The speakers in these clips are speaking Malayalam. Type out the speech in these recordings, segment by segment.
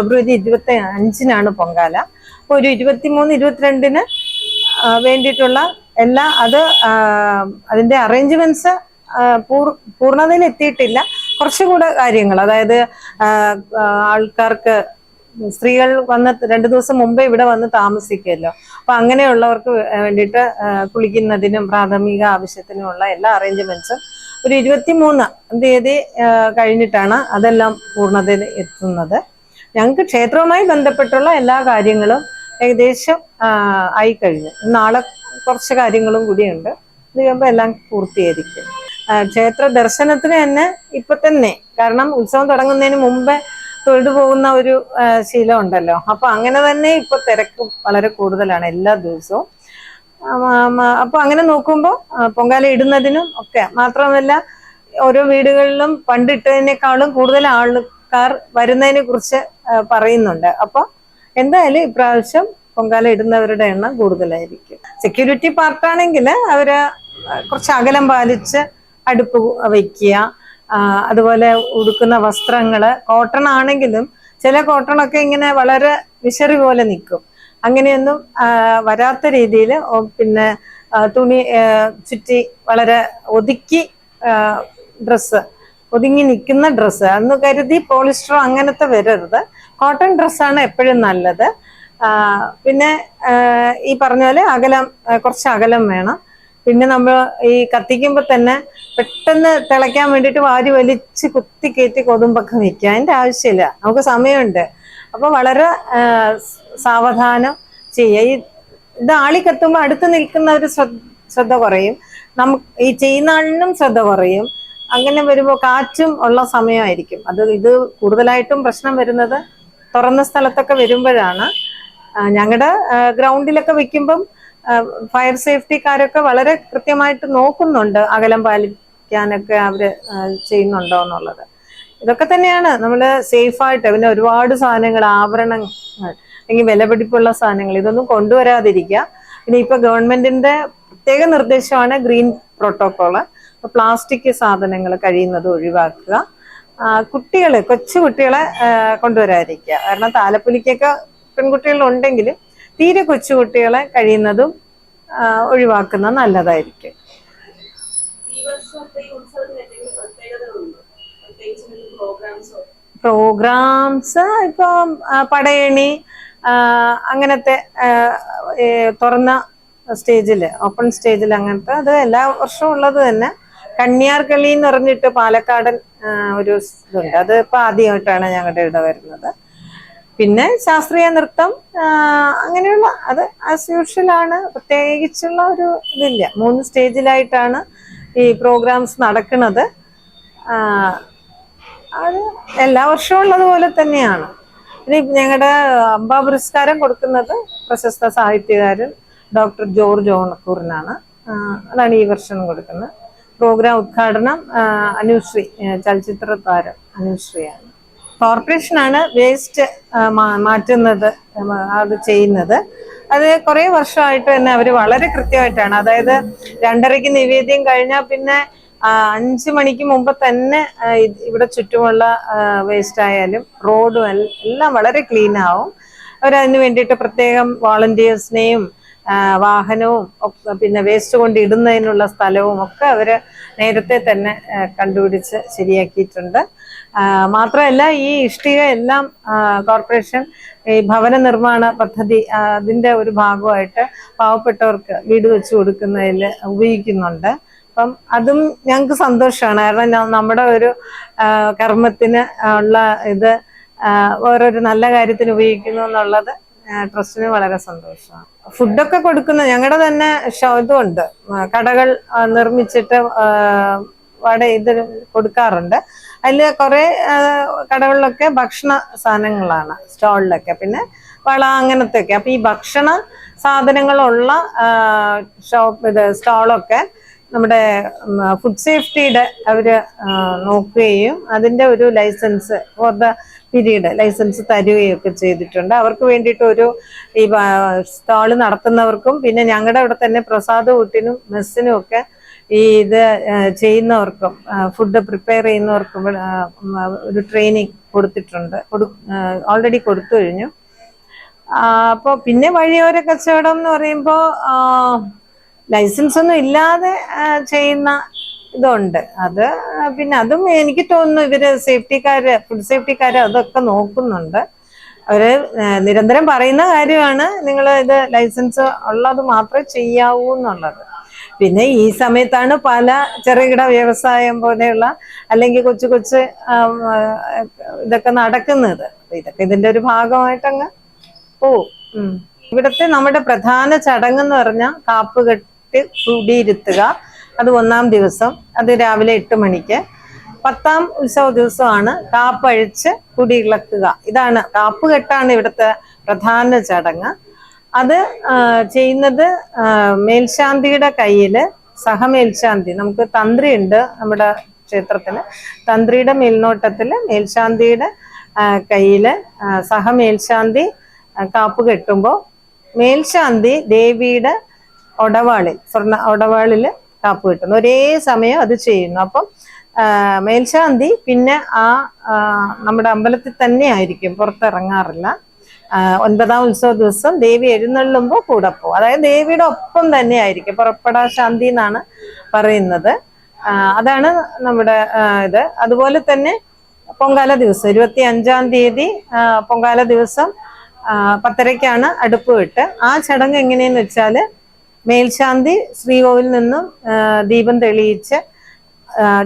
ഫെബ്രുവരി ഇരുപത്തി അഞ്ചിനാണ് പൊങ്കാല. അപ്പോൾ ഒരു ഇരുപത്തിമൂന്ന് ഇരുപത്തിരണ്ടിന് വേണ്ടിയിട്ടുള്ള എല്ലാ അത് അതിന്റെ അറേഞ്ച്മെന്റ്സ് പൂർണതയിൽ എത്തിയിട്ടില്ല. കുറച്ചുകൂടെ കാര്യങ്ങൾ. അതായത് ആൾക്കാർക്ക് സ്ത്രീകൾ വന്ന് രണ്ടു ദിവസം മുമ്പേ ഇവിടെ വന്ന് താമസിക്കുമല്ലോ. അപ്പൊ അങ്ങനെയുള്ളവർക്ക് വേണ്ടിയിട്ട് കുളിക്കുന്നതിനും പ്രാഥമിക ആവശ്യത്തിനുമുള്ള എല്ലാ അറേഞ്ച്മെന്റ്സും ഒരു ഇരുപത്തിമൂന്ന് തീയതി കഴിഞ്ഞിട്ടാണ് അതെല്ലാം പൂർണതയിൽ എത്തുന്നത്. ഞങ്ങൾക്ക് ക്ഷേത്രവുമായി ബന്ധപ്പെട്ടുള്ള എല്ലാ കാര്യങ്ങളും ഏകദേശം ആയി കഴിഞ്ഞു നാളെ കുറച്ച് കാര്യങ്ങളും കൂടിയുണ്ട്. ഇത് കഴിയുമ്പോൾ എല്ലാം പൂർത്തീകരിക്കും. ക്ഷേത്ര ദർശനത്തിന് തന്നെ ഇപ്പൊ തന്നെ കാരണം ഉത്സവം തുടങ്ങുന്നതിന് മുമ്പേ തൊഴുതു പോകുന്ന ഒരു ശീലം ഉണ്ടല്ലോ അപ്പൊ അങ്ങനെ തന്നെ ഇപ്പൊ തിരക്ക് വളരെ കൂടുതലാണ് എല്ലാ ദിവസവും. അപ്പൊ അങ്ങനെ നോക്കുമ്പോൾ പൊങ്കാല ഇടുന്നതിനും ഒക്കെ മാത്രമല്ല ഓരോ വീടുകളിലും പണ്ടിട്ടതിനേക്കാളും കൂടുതൽ ആൾക്കാർ വരുന്നതിനെ കുറിച്ച് പറയുന്നുണ്ട്. അപ്പൊ എന്തായാലും ഇപ്രാവശ്യം പൊങ്കാല ഇടുന്നവരുടെ എണ്ണം കൂടുതലായിരിക്കും. സെക്യൂരിറ്റി പാർട്ടാണെങ്കിൽ അവർ കുറച്ച് അകലം പാലിച്ച് അടുപ്പ് വയ്ക്കുക. അതുപോലെ ഉടുക്കുന്ന വസ്ത്രങ്ങൾ കോട്ടൺ ആണെങ്കിലും ചില കോട്ടണൊക്കെ ഇങ്ങനെ വളരെ വിശറി പോലെ നിൽക്കും. അങ്ങനെയൊന്നും വരാത്ത രീതിയിൽ പിന്നെ തുണി ചുറ്റി വളരെ ഒതുക്കി ഡ്രസ്സ് ഒതുങ്ങി നിൽക്കുന്ന ഡ്രസ്സ്. അന്ന് കരുതി പോളിസ്റ്ററോ അങ്ങനത്തെ വരരുത്. കോട്ടൺ ഡ്രസ്സാണ് എപ്പോഴും നല്ലത്. പിന്നെ ഈ പറഞ്ഞ പോലെ അകലം കുറച്ച് അകലം വേണം. പിന്നെ നമ്മൾ ഈ കത്തിക്കുമ്പോൾ തന്നെ പെട്ടെന്ന് തിളയ്ക്കാൻ വേണ്ടിയിട്ട് വാരി വലിച്ച് കുത്തി കയറ്റി കൊതുമ്പൊക്കെ നിൽക്കുക അതിന്റെ ആവശ്യമില്ല. നമുക്ക് സമയമുണ്ട്. അപ്പൊ വളരെ സാവധാനം ചെയ്യുക. ഈ ഇത് ആളി കത്തുമ്പോൾ അടുത്ത് നിൽക്കുന്നവർ ശ്രദ്ധ കുറയും. നമുക്ക് ഈ ചെയ്യുന്ന ആളിനും ശ്രദ്ധ കുറയും. അങ്ങനെ വരുമ്പോൾ കാറ്റും ഉള്ള സമയമായിരിക്കും. അത് ഇത് കൂടുതലായിട്ടും പ്രശ്നം വരുന്നത് തുറന്ന സ്ഥലത്തൊക്കെ വരുമ്പോഴാണ്. ഞങ്ങളുടെ ഗ്രൗണ്ടിലൊക്കെ വെക്കുമ്പം ഫയർ സേഫ്റ്റിക്കാരൊക്കെ വളരെ കൃത്യമായിട്ട് നോക്കുന്നുണ്ട് അകലം പാലിക്കാനൊക്കെ അവർ ചെയ്യുന്നുണ്ടോ എന്നുള്ളത്. ഇതൊക്കെ തന്നെയാണ് നമ്മൾ സേഫായിട്ട് പിന്നെ ഒരുപാട് സാധനങ്ങൾ ആഭരണങ്ങൾ അല്ലെങ്കിൽ വിലപിടിപ്പുള്ള സാധനങ്ങൾ ഇതൊന്നും കൊണ്ടുവരാതിരിക്കുക. പിന്നെ ഇപ്പൊ ഗവൺമെന്റിന്റെ പ്രത്യേക നിർദ്ദേശമാണ് ഗ്രീൻ പ്രോട്ടോകോൾ പ്ലാസ്റ്റിക് സാധനങ്ങൾ കഴിയുന്നത് ഒഴിവാക്കുക. കുട്ടികളെ കൊച്ചു കുട്ടികളെ കൊണ്ടുവരാതിരിക്കുക. കാരണം താലപ്പൊലിക്കൊക്കെ പെൺകുട്ടികൾ ഉണ്ടെങ്കിലും തീരെ കൊച്ചു കുട്ടികളെ കഴിയുന്നതും ഒഴിവാക്കുന്ന ഒഴിവാക്കുന്നത് നല്ലതായിരിക്കും. പ്രോഗ്രാംസോ? ഇപ്പം പടയണി അങ്ങനത്തെ തുറന്ന സ്റ്റേജിൽ ഓപ്പൺ സ്റ്റേജിൽ അങ്ങനത്തെ അത് എല്ലാ വർഷവും ഉള്ളത് തന്നെ. കന്യാർകളി എന്ന് പറഞ്ഞിട്ട് പാലക്കാടൻ ഒരു ഇതുണ്ട്. അത് ഇപ്പൊ ആദ്യമായിട്ടാണ് ഞങ്ങളുടെ ഇവിടെ വരുന്നത്. പിന്നെ ശാസ്ത്രീയ നൃത്തം അങ്ങനെയുള്ള അത് ആസ് യൂഷ്വൽ ആണ്. പ്രത്യേകിച്ചുള്ള ഒരു ഇതില്ല. മൂന്ന് സ്റ്റേജിലായിട്ടാണ് ഈ പ്രോഗ്രാംസ് നടക്കുന്നത്. അത് എല്ലാ വർഷവും ഉള്ളതുപോലെ തന്നെയാണ്. ഇനി ഞങ്ങളുടെ അമ്പ പുരസ്കാരം കൊടുക്കുന്നത് പ്രശസ്ത സാഹിത്യകാരൻ ഡോക്ടർ ജോർജ് ഓണക്കൂറിനാണ് അതാണ് ഈ വർഷം കൊടുക്കുന്നത്. പ്രോഗ്രാം ഉദ്ഘാടനം അനുശ്രീ ചലച്ചിത്ര താരം അനുശ്രീയാണ് കോർപ്പറേഷനാണ് വേസ്റ്റ് മാറ്റുന്നത് അത് ചെയ്യുന്നത്. അത് കുറേ വർഷമായിട്ട് തന്നെ അവർ വളരെ കൃത്യമായിട്ടാണ്. അതായത് രണ്ടരയ്ക്ക് നിവേദ്യം കഴിഞ്ഞാൽ പിന്നെ അഞ്ച് മണിക്ക് മുമ്പ് തന്നെ ഇവിടെ ചുറ്റുമുള്ള വേസ്റ്റ് ആയാലും റോഡും എല്ലാം വളരെ ക്ലീൻ ആവും അവരതിന് വേണ്ടിയിട്ട് പ്രത്യേകം വോളണ്ടിയേഴ്സിനെയും വാഹനവും പിന്നെ വേസ്റ്റ് കൊണ്ട് ഇടുന്നതിനുള്ള സ്ഥലവും ഒക്കെ അവർ നേരത്തെ തന്നെ കണ്ടുപിടിച്ച് ശരിയാക്കിയിട്ടുണ്ട്. മാത്രമല്ല ഈ ഇഷ്ടിക എല്ലാം കോർപ്പറേഷൻ ഈ ഭവന നിർമ്മാണ പദ്ധതി അതിന്റെ ഒരു ഭാഗമായിട്ട് പാവപ്പെട്ടവർക്ക് വീട് വെച്ച് കൊടുക്കുന്നതിൽ ഉപയോഗിക്കുന്നുണ്ട്. അപ്പം അതും ഞങ്ങൾക്ക് സന്തോഷമാണ്. കാരണം നമ്മുടെ ഒരു കർമ്മത്തിന് ഉള്ള ഇത് ഓരോരു നല്ല കാര്യത്തിന് ഉപയോഗിക്കുന്നു എന്നുള്ളത് ട്രസ്റ്റിന് വളരെ സന്തോഷമാണ്. ഫുഡൊക്കെ കൊടുക്കുന്ന ഞങ്ങളുടെ തന്നെ ഇതുണ്ട്. കടകൾ നിർമ്മിച്ചിട്ട് വട ഇത് കൊടുക്കാറുണ്ട്. അതിൽ കുറെ കടകളിലൊക്കെ ഭക്ഷണ സാധനങ്ങളാണ് സ്റ്റാളിലൊക്കെ. പിന്നെ വള അങ്ങനത്തെ ഒക്കെ അപ്പൊ ഈ ഭക്ഷണ സാധനങ്ങളുള്ള ഷോപ്പ് ഇത് സ്റ്റാളൊക്കെ നമ്മുടെ ഫുഡ് സേഫ്റ്റിയുടെ അവർ നോക്കുകയും അതിന്റെ ഒരു licence for the period licence തരികയും ഒക്കെ ചെയ്തിട്ടുണ്ട്. അവർക്ക് വേണ്ടിയിട്ട് ഒരു ഈ സ്റ്റാൾ നടത്തുന്നവർക്കും പിന്നെ ഞങ്ങളുടെ ഇവിടെ തന്നെ പ്രസാദ ഊട്ടിനും മെസ്സിനും ഒക്കെ ഈ ഇത് ചെയ്യുന്നവർക്കും ഫുഡ് പ്രിപ്പയർ ചെയ്യുന്നവർക്കും ഒരു ട്രെയിനിങ് കൊടുത്തിട്ടുണ്ട്. കൊടു ഓൾറെഡി കൊടുത്തു കഴിഞ്ഞു. അപ്പോൾ പിന്നെ വഴിയോര കച്ചവടം എന്ന് പറയുമ്പോൾ ലൈസൻസ് ഒന്നും ഇല്ലാതെ ചെയ്യുന്ന ഇതുണ്ട്. അത് പിന്നെ അതും എനിക്ക് തോന്നുന്നു ഇവർ സേഫ്റ്റിക്കാര് ഫുഡ് സേഫ്റ്റിക്കാര് അതൊക്കെ നോക്കുന്നുണ്ട്. അവർ നിരന്തരം പറയുന്ന കാര്യമാണ് നിങ്ങൾ ഇത് ലൈസൻസ് ഉള്ളത് മാത്രമേ ചെയ്യാവൂ എന്നുള്ളത്. പിന്നെ ഈ സമയത്താണ് പല ചെറുകിട വ്യവസായം പോലെയുള്ള അല്ലെങ്കിൽ കൊച്ചു കൊച്ചു ഇതൊക്കെ നടക്കുന്നത്. ഇതൊക്കെ ഇതിന്റെ ഒരു ഭാഗമായിട്ടങ്ങ് പോവും. ഇവിടുത്തെ നമ്മുടെ പ്രധാന ചടങ്ങ് എന്ന് പറഞ്ഞാൽ കാപ്പ് കെട്ടി കുടിയിരുത്തുക. അത് ഒന്നാം ദിവസം അത് രാവിലെ എട്ട് മണിക്ക്. പത്താം ഉത്സവ ദിവസമാണ് കാപ്പഴിച്ച് കുടിയിളക്കുക ഇതാണ് കാപ്പ് കെട്ടാണ് ഇവിടുത്തെ പ്രധാന ചടങ്ങ്. അത് ചെയ്യുന്നത് മേൽശാന്തിയുടെ കയ്യിൽ സഹമേൽശാന്തി. നമുക്ക് തന്ത്രി ഉണ്ട് നമ്മുടെ ക്ഷേത്രത്തിൽ തന്ത്രിയുടെ മേൽനോട്ടത്തിൽ മേൽശാന്തിയുടെ കയ്യിൽ സഹമേൽശാന്തി കാപ്പ് കെട്ടുമ്പോൾ മേൽശാന്തി ദേവിയുടെ ഒടവാളിൽ സ്വർണ ഒടവാളിൽ കാപ്പ് കിട്ടുന്നു. ഒരേ സമയം അത് ചെയ്യുന്നു. അപ്പം മേൽശാന്തി പിന്നെ ആ നമ്മുടെ അമ്പലത്തിൽ തന്നെ ആയിരിക്കും. പുറത്തിറങ്ങാറില്ല. ഒൻപതാം ഉത്സവ ദിവസം ദേവി എഴുന്നള്ളുമ്പോൾ കൂടെ പോകും അതായത് ദേവിയുടെ ഒപ്പം തന്നെ ആയിരിക്കും. പുറപ്പെടാ ശാന്തി എന്നാണ് പറയുന്നത്. അതാണ് നമ്മുടെ ഇത്. അതുപോലെ തന്നെ പൊങ്കാല ദിവസം ഇരുപത്തി അഞ്ചാം തീയതി പൊങ്കാല ദിവസം പത്തരയ്ക്കാണ് അടുപ്പ് വിട്ട്. ആ ചടങ്ങ് എങ്ങനെയെന്ന് വെച്ചാൽ മേൽശാന്തി ശ്രീകോവിൽ നിന്നും ദീപം തെളിയിച്ച്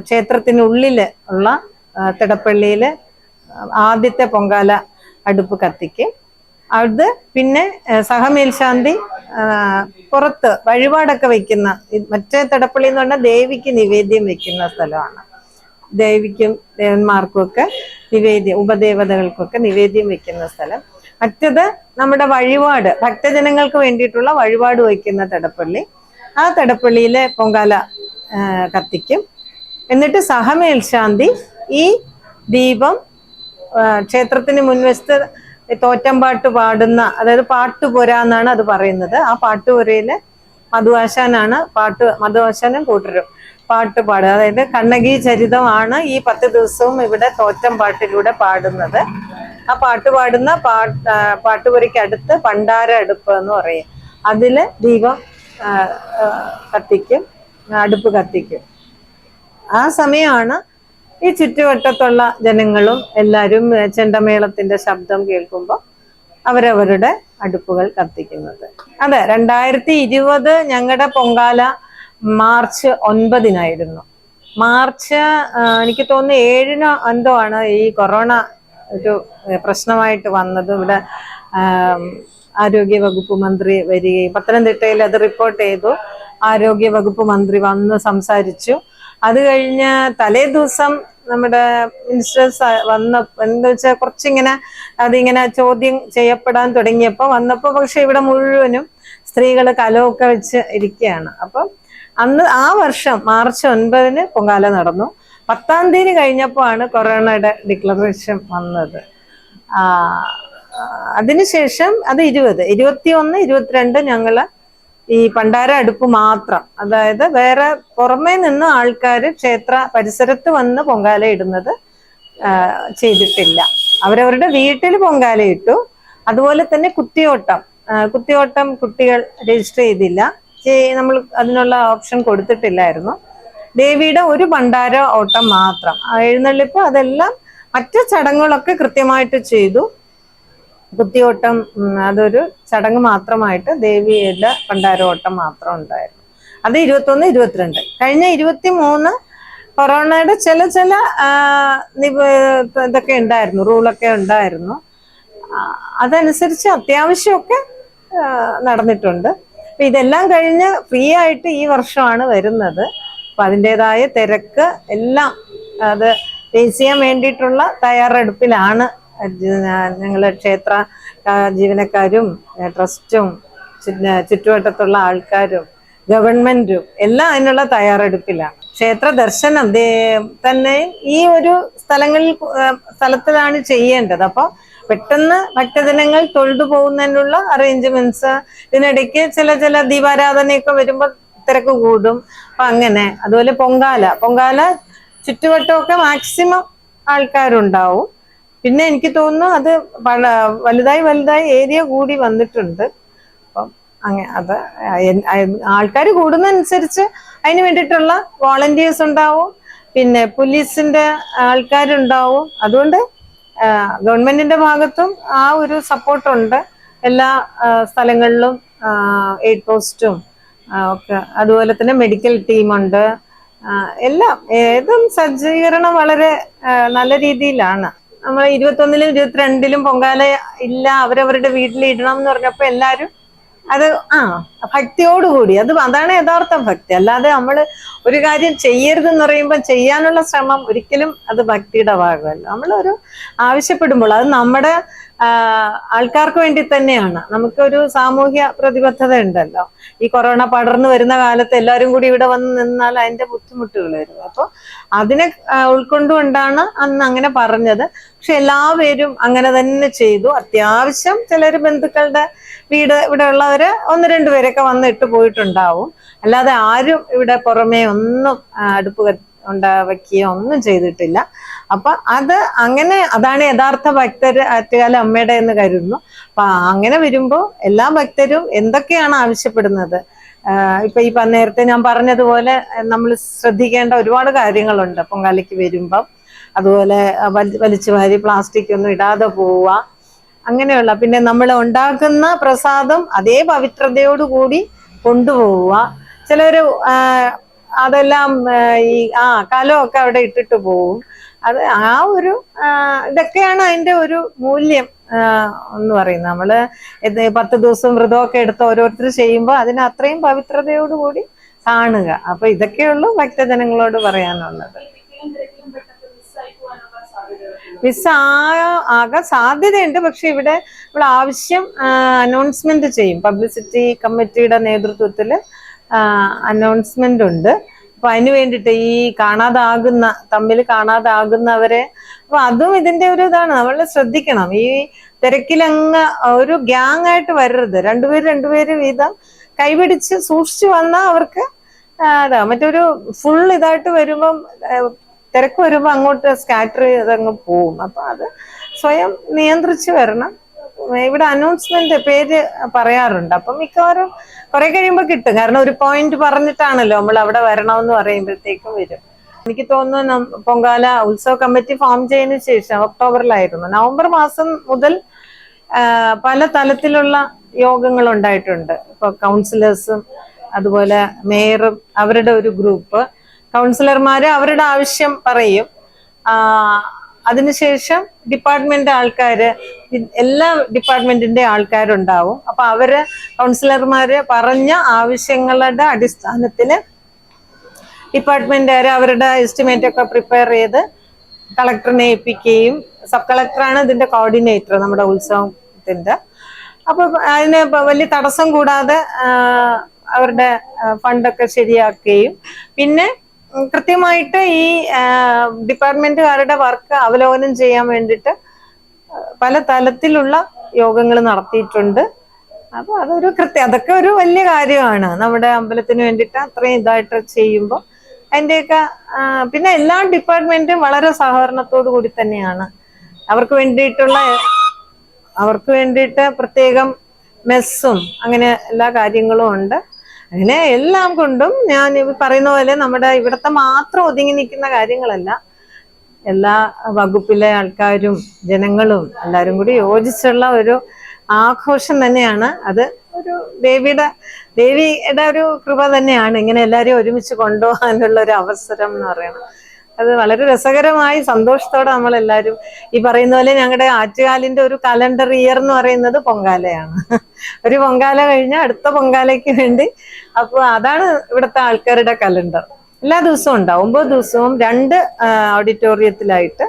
ക്ഷേത്രത്തിനുള്ളിൽ ഉള്ള തിടപ്പള്ളിയിൽ ആദ്യത്തെ പൊങ്കാല അടുപ്പ് കത്തിക്കും. അത് പിന്നെ സഹമേൽശാന്തി പുറത്ത് വഴിപാടൊക്കെ വെക്കുന്ന മറ്റേ തിടപ്പള്ളി എന്ന് പറഞ്ഞാൽ ദേവിക്ക് നിവേദ്യം വെക്കുന്ന സ്ഥലമാണ്. ദേവിക്കും ദേവന്മാർക്കും ഒക്കെ നിവേദ്യം ഉപദേവതകൾക്കൊക്കെ നിവേദ്യം വെക്കുന്ന സ്ഥലം. മറ്റത് നമ്മുടെ വഴിപാട് ഭക്തജനങ്ങൾക്ക് വേണ്ടിയിട്ടുള്ള വഴിപാട് വയ്ക്കുന്ന തടപ്പള്ളി. ആ തടപ്പള്ളിയിലെ പൊങ്കാല കത്തിക്കും. എന്നിട്ട് സഹമേൽശാന്തി ഈ ദീപം ക്ഷേത്രത്തിന് മുൻവശത്ത് തോറ്റമ്പാട്ട് പാടുന്ന അതായത് പാട്ടുപുര എന്നാണ് അത് പറയുന്നത്. ആ പാട്ടുപുരയിൽ മധുവാശാനാണ് പാട്ട് മധുവാശാനും കൂട്ടരും പാട്ട് പാടുക. അതായത് കണ്ണകി ചരിതമാണ് ഈ പത്ത് ദിവസവും ഇവിടെ തോറ്റം പാട്ടിലൂടെ പാടുന്നത്. ആ പാട്ട് പാടുന്ന പാട്ട് പാട്ടുപുരയ്ക്കടുത്ത് പണ്ടാര അടുപ്പ് എന്ന് പറയും. അതിൽ ദീപം കത്തിക്കും അടുപ്പ് കത്തിക്കും. ആ സമയമാണ് ഈ ചുറ്റുവട്ടത്തുള്ള ജനങ്ങളും എല്ലാവരും ചെണ്ടമേളത്തിന്റെ ശബ്ദം കേൾക്കുമ്പോൾ അവരവരുടെ അടുപ്പുകൾ കത്തിക്കുന്നത്. അതെ രണ്ടായിരത്തി ഇരുപത് ഞങ്ങളുടെ പൊങ്കാല മാർച്ച് ഒൻപതിനായിരുന്നു. മാർച്ച് എനിക്ക് തോന്നുന്നു ഏഴിനോ എന്തോ ആണ് ഈ കൊറോണ ഒരു പ്രശ്നമായിട്ട് വന്നത്. ഇവിടെ ആരോഗ്യ വകുപ്പ് മന്ത്രി വരികയും പത്തനംതിട്ടയിൽ അത് റിപ്പോർട്ട് ചെയ്തു. ആരോഗ്യ വകുപ്പ് മന്ത്രി വന്ന് സംസാരിച്ചു. അത് കഴിഞ്ഞ തലേ ദിവസം നമ്മുടെ മിനിസ്റ്റേഴ്സ് വന്ന എന്താ വെച്ചാൽ കുറച്ചിങ്ങനെ അതിങ്ങനെ ചോദ്യം ചെയ്യപ്പെടാൻ തുടങ്ങിയപ്പോൾ വന്നപ്പോൾ പക്ഷെ ഇവിടെ മുഴുവനും സ്ത്രീകൾ കലമൊക്കെ വെച്ച് ഇരിക്കുകയാണ് അപ്പം അന്ന് ആ വർഷം മാർച്ച് ഒൻപതിന് പൊങ്കാല നടന്നു. പത്താം തീയതി കഴിഞ്ഞപ്പോൾ ആണ് കൊറോണയുടെ ഡിക്ലറേഷൻ വന്നത്. അതിനുശേഷം അത് ഇരുപത് ഇരുപത്തി ഒന്ന് ഇരുപത്തിരണ്ട് ഞങ്ങൾ ഈ പണ്ടാര അടുപ്പ് മാത്രം അതായത് വേറെ പുറമേ നിന്ന് ആൾക്കാർ ക്ഷേത്ര പരിസരത്ത് വന്ന് പൊങ്കാല ഇടുന്നത് ചെയ്തിട്ടില്ല. അവരവരുടെ വീട്ടിൽ പൊങ്കാല ഇട്ടു. അതുപോലെ തന്നെ കുത്തിയോട്ടം കുത്തിയോട്ടം കുട്ടികൾ രജിസ്റ്റർ ചെയ്തില്ല. ചെയ്- നമ്മൾ അതിനുള്ള ഓപ്ഷൻ കൊടുത്തിട്ടില്ലായിരുന്നു. ദേവിയുടെ ഒരു ഭണ്ഡാര ഓട്ടം മാത്രം. എഴുന്നള്ളിപ്പ് അതെല്ലാം മറ്റു ചടങ്ങുകളൊക്കെ കൃത്യമായിട്ട് ചെയ്തു. കുത്തിയോട്ടം അതൊരു ചടങ്ങ് മാത്രമായിട്ട് ദേവിയുടെ ഭണ്ഡാരോട്ടം മാത്രം ഉണ്ടായിരുന്നു. അത് ഇരുപത്തൊന്ന് ഇരുപത്തിരണ്ട്. കഴിഞ്ഞ ഇരുപത്തി മൂന്ന് കൊറോണയുടെ ചില ചില ഇതൊക്കെ ഉണ്ടായിരുന്നു റൂളൊക്കെ ഉണ്ടായിരുന്നു. അതനുസരിച്ച് അത്യാവശ്യമൊക്കെ നടന്നിട്ടുണ്ട്. ഇതെല്ലാം കഴിഞ്ഞ് ഫ്രീ ആയിട്ട് ഈ വർഷമാണ് വരുന്നത്. അപ്പൊ അതിന്റെതായ തിരക്ക് എല്ലാം അത് ഫേസ് ചെയ്യാൻ വേണ്ടിയിട്ടുള്ള തയ്യാറെടുപ്പിലാണ് ഞങ്ങൾ ക്ഷേത്ര ജീവനക്കാരും ട്രസ്റ്റും ചുറ്റുവട്ടത്തുള്ള ആൾക്കാരും ഗവൺമെന്റും എല്ലാം അതിനുള്ള തയ്യാറെടുപ്പിലാണ്. ക്ഷേത്ര ദർശനം തന്നെ ഈ ഒരു സ്ഥലങ്ങളിൽ സ്ഥലത്തിലാണ് ചെയ്യേണ്ടത്. അപ്പോൾ പെട്ടെന്ന് ഭക്തജനങ്ങൾ തൊഴുതു പോകുന്നതിനുള്ള അറേഞ്ച്മെന്റ്സ് ഇതിനിടയ്ക്ക് ചില ചില ദീപാരാധനയൊക്കെ വരുമ്പോൾ തിരക്ക് കൂടും. അപ്പൊ അങ്ങനെ. അതുപോലെ പൊങ്കാല. പൊങ്കാല ചുറ്റുവട്ടമൊക്കെ മാക്സിമം ആൾക്കാരുണ്ടാവും. പിന്നെ എനിക്ക് തോന്നുന്നു അത് വലുതായി വലുതായി ഏരിയ കൂടി വന്നിട്ടുണ്ട്. അപ്പം അങ്ങനെ അത് ആൾക്കാർ കൂടുന്നതനുസരിച്ച് അതിന് വേണ്ടിയിട്ടുള്ള വോളണ്ടിയേഴ്സ് ഉണ്ടാവും. പിന്നെ പോലീസിന്റെ ആൾക്കാരുണ്ടാവും. അതുകൊണ്ട് ഗവൺമെന്റിന്റെ ഭാഗത്തും ആ ഒരു സപ്പോർട്ടുണ്ട് എല്ലാ സ്ഥലങ്ങളിലും എയ്ഡ് പോസ്റ്റും ഒക്കെ അതുപോലെ തന്നെ മെഡിക്കൽ ടീമുണ്ട് എല്ലാം ഏതും സജ്ജീകരണം വളരെ നല്ല രീതിയിലാണ്. നമ്മൾ ഇരുപത്തൊന്നിലും ഇരുപത്തിരണ്ടിലും പൊങ്കാല ഇല്ല അവരവരുടെ വീട്ടിൽ ഇടണം എന്ന് പറഞ്ഞപ്പോ എല്ലാരും അത് ആ ഭക്തിയോടുകൂടി. അത് അതാണ് യഥാർത്ഥ ഭക്തി. അല്ലാതെ നമ്മൾ ഒരു കാര്യം ചെയ്യരുതെന്ന് പറയുമ്പോൾ ചെയ്യാനുള്ള ശ്രമം ഒരിക്കലും അത് ഭക്തിയുടെ ഭാഗമല്ല. നമ്മളൊരു ആവശ്യപ്പെടുമ്പോൾ അത് നമ്മുടെ ആൾക്കാർക്ക് വേണ്ടി തന്നെയാണ്. നമുക്കൊരു സാമൂഹ്യ പ്രതിബദ്ധത ഉണ്ടല്ലോ. ഈ കൊറോണ പടർന്നു വരുന്ന കാലത്ത് എല്ലാവരും കൂടി ഇവിടെ വന്ന് നിന്നാൽ അതിന്റെ ബുദ്ധിമുട്ടുകൾ വരും. അപ്പോൾ അതിനെ ഉൾക്കൊണ്ടുകൊണ്ടാണ് അന്ന് അങ്ങനെ പറഞ്ഞത്. പക്ഷെ എല്ലാവരും അങ്ങനെ തന്നെ ചെയ്തു. അത്യാവശ്യം ചിലർ ബന്ധുക്കളുടെ വീട് ഇവിടെ ഉള്ളവര് ഒന്ന് രണ്ട് പേരൊക്കെ വന്ന് ഇട്ട് പോയിട്ടുണ്ടാവും. അല്ലാതെ ആരും ഇവിടെ പുറമേ ഒന്നും അടുപ്പ് കത്തി- ഒന്നും ചെയ്തിട്ടില്ല. അപ്പൊ അത് അങ്ങനെ അതാണ് യഥാർത്ഥ ഭക്തർ ആറ്റുകാല അമ്മയുടെ എന്ന് കരുതുന്നു. അപ്പൊ അങ്ങനെ വരുമ്പോൾ എല്ലാ ഭക്തരും എന്തൊക്കെയാണ് ആവശ്യപ്പെടുന്നത്? ഇപ്പൊ ഈ നേരത്തെ ഞാൻ പറഞ്ഞതുപോലെ നമ്മൾ ശ്രദ്ധിക്കേണ്ട ഒരുപാട് കാര്യങ്ങളുണ്ട്. പൊങ്കാലയ്ക്ക് വരുമ്പം. അതുപോലെ വലിച്ചു വാരി പ്ലാസ്റ്റിക് ഒന്നും ഇടാതെ പോവുക. അങ്ങനെയുള്ള പിന്നെ നമ്മൾ ഉണ്ടാക്കുന്ന പ്രസാദം അതേ പവിത്രതയോടുകൂടി കൊണ്ടുപോവുക. ചിലര് അതെല്ലാം ഈ ആ കലമൊക്കെ അവിടെ ഇട്ടിട്ട് പോവും. അത് ആ ഒരു ഇതൊക്കെയാണ് അതിന്റെ ഒരു മൂല്യം എന്ന് പറയുന്നത്. നമ്മൾ പത്ത് ദിവസം വ്രതമൊക്കെ എടുത്ത് ഓരോരുത്തർ ചെയ്യുമ്പോൾ അതിന് അത്രയും പവിത്രതയോടുകൂടി കാണുക. അപ്പൊ ഇതൊക്കെയുള്ളൂ ഭക്തജനങ്ങളോട് പറയാനുള്ളത്. മിസ്സാകാൻ സാധ്യതയുണ്ട്. പക്ഷെ ഇവിടെ ഇവിടെ ആവശ്യം അനൗൺസ്മെന്റ് ചെയ്യും. പബ്ലിസിറ്റി കമ്മിറ്റിയുടെ നേതൃത്വത്തിൽ അനൗൺസ്മെന്റ് ഉണ്ട്. അപ്പൊ അതിന് വേണ്ടിയിട്ട് ഈ കാണാതാകുന്ന തമ്മിൽ കാണാതാകുന്നവരെ അപ്പൊ അതും ഇതിന്റെ ഒരു ഇതാണ്. നമ്മൾ ശ്രദ്ധിക്കണം. ഈ തിരക്കിലങ്ങ് ഒരു ഗ്യാങ് ആയിട്ട് വരരുത്. രണ്ടുപേര് രണ്ടുപേര് വീതം കൈപിടിച്ച് സൂക്ഷിച്ചു വന്നാൽ അവർക്ക് അതാ മറ്റൊരു ഫുൾ ഇതായിട്ട് വരുമ്പം തിരക്ക് വരുമ്പോൾ അങ്ങോട്ട് സ്കാറ്റർ ചെയ്തങ്ങ് പോവും. അപ്പൊ അത് സ്വയം നിയന്ത്രിച്ചു വരണം. ഇവിടെ അനൗൺസ്മെന്റ് പേര് പറയാറുണ്ട്. അപ്പം മിക്കവാറും കുറെ കഴിയുമ്പോൾ കിട്ടും. കാരണം ഒരു പോയിന്റ് പറഞ്ഞിട്ടാണല്ലോ നമ്മൾ അവിടെ വരണമെന്ന് പറയുമ്പോഴത്തേക്കും വരും. എനിക്ക് തോന്നുന്നു പൊങ്കാല ഉത്സവ കമ്മിറ്റി ഫോം ചെയ്യുന്ന ശേഷം ഒക്ടോബറിലായിരുന്നു. നവംബർ മാസം മുതൽ പല തലത്തിലുള്ള യോഗങ്ങൾ ഉണ്ടായിട്ടുണ്ട്. ഇപ്പൊ കൗൺസിലേഴ്സും അതുപോലെ മേയറും അവരുടെ ഒരു ഗ്രൂപ്പ് കൗൺസിലർമാര് അവരുടെ ആവശ്യം പറയും. അതിനുശേഷം ഡിപ്പാർട്ട്മെന്റ് ആൾക്കാര് എല്ലാ ഡിപ്പാർട്ട്മെന്റിന്റെ ആൾക്കാരുണ്ടാവും. അപ്പൊ അവർ കൗൺസിലർമാര് പറഞ്ഞ ആവശ്യങ്ങളുടെ അടിസ്ഥാനത്തിൽ ഡിപ്പാർട്ട്മെന്റുകാർ അവരുടെ എസ്റ്റിമേറ്റ് ഒക്കെ പ്രിപ്പയർ ചെയ്ത് കളക്ടറിനെ ഏൽപ്പിക്കുകയും സബ് കളക്ടറാണ് ഇതിന്റെ കോർഡിനേറ്റർ നമ്മുടെ ഉത്സവത്തിന്റെ. അപ്പൊ അതിന് വലിയ തടസ്സം കൂടാതെ അവരുടെ ഫണ്ടൊക്കെ ശരിയാക്കുകയും പിന്നെ കൃത്യമായിട്ട് ഈ ഡിപ്പാർട്ട്മെന്റുകാരുടെ വർക്ക് അവലോകനം ചെയ്യാൻ വേണ്ടിയിട്ട് പല തലത്തിലുള്ള യോഗങ്ങൾ നടത്തിയിട്ടുണ്ട്. അപ്പൊ അതൊരു കൃത്യം അതൊക്കെ ഒരു വലിയ കാര്യമാണ്. നമ്മുടെ അമ്പലത്തിന് വേണ്ടിയിട്ട് അത്രയും ഇതായിട്ട് ചെയ്യുമ്പോൾ അതിന്റെയൊക്കെ പിന്നെ എല്ലാ ഡിപ്പാർട്ട്മെന്റും വളരെ സഹകരണത്തോടു കൂടി തന്നെയാണ്. അവർക്ക് വേണ്ടിയിട്ടുള്ള അവർക്ക് വേണ്ടിയിട്ട് പ്രത്യേകം മെസ്സും അങ്ങനെ എല്ലാ കാര്യങ്ങളും ഉണ്ട്. അങ്ങനെ എല്ലാം കൊണ്ടും ഞാൻ പറയുന്ന പോലെ നമ്മുടെ ഇവിടുത്തെ മാത്രം ഒതുങ്ങി നിൽക്കുന്ന കാര്യങ്ങളല്ല. എല്ലാ വകുപ്പിലെ ആൾക്കാരും ജനങ്ങളും എല്ലാവരും കൂടി യോജിച്ചുള്ള ഒരു ആഘോഷം തന്നെയാണ്. അത് ഒരു ദേവിയുടെ ദേവിയുടെ ഒരു കൃപ തന്നെയാണ്. ഇങ്ങനെ എല്ലാവരെയും ഒരുമിച്ച് കൊണ്ടുപോകാനുള്ള ഒരു അവസരം എന്ന് പറയുന്നത്. അത് വളരെ രസകരമായി സന്തോഷത്തോടെ നമ്മൾ എല്ലാവരും ഈ പറയുന്ന പോലെ ഞങ്ങളുടെ ആറ്റുകാലിന്റെ ഒരു കലണ്ടർ ഇയർ എന്ന് പറയുന്നത് പൊങ്കാലയാണ്. ഒരു പൊങ്കാല കഴിഞ്ഞ അടുത്ത പൊങ്കാലയ്ക്ക് വേണ്ടി അപ്പോൾ അതാണ് ഇവിടുത്തെ ആൾക്കാരുടെ കലണ്ടർ എല്ലാ ദിവസവും ഉണ്ടാവും ഒമ്പത് ദിവസവും രണ്ട് ഓഡിറ്റോറിയത്തിലായിട്ട്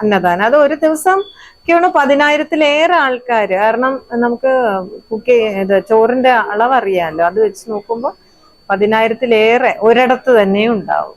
അന്നദാനം. അത് ഒരു ദിവസം ഒക്കെയാണ് പതിനായിരത്തിലേറെ ആൾക്കാർ കാരണം നമുക്ക് കുക്ക് ഇത് ചോറിന്റെ അളവ് അറിയാമല്ലോ അത് വെച്ച് നോക്കുമ്പോൾ പതിനായിരത്തിലേറെ ഒരിടത്ത് തന്നെ ഉണ്ടാവും.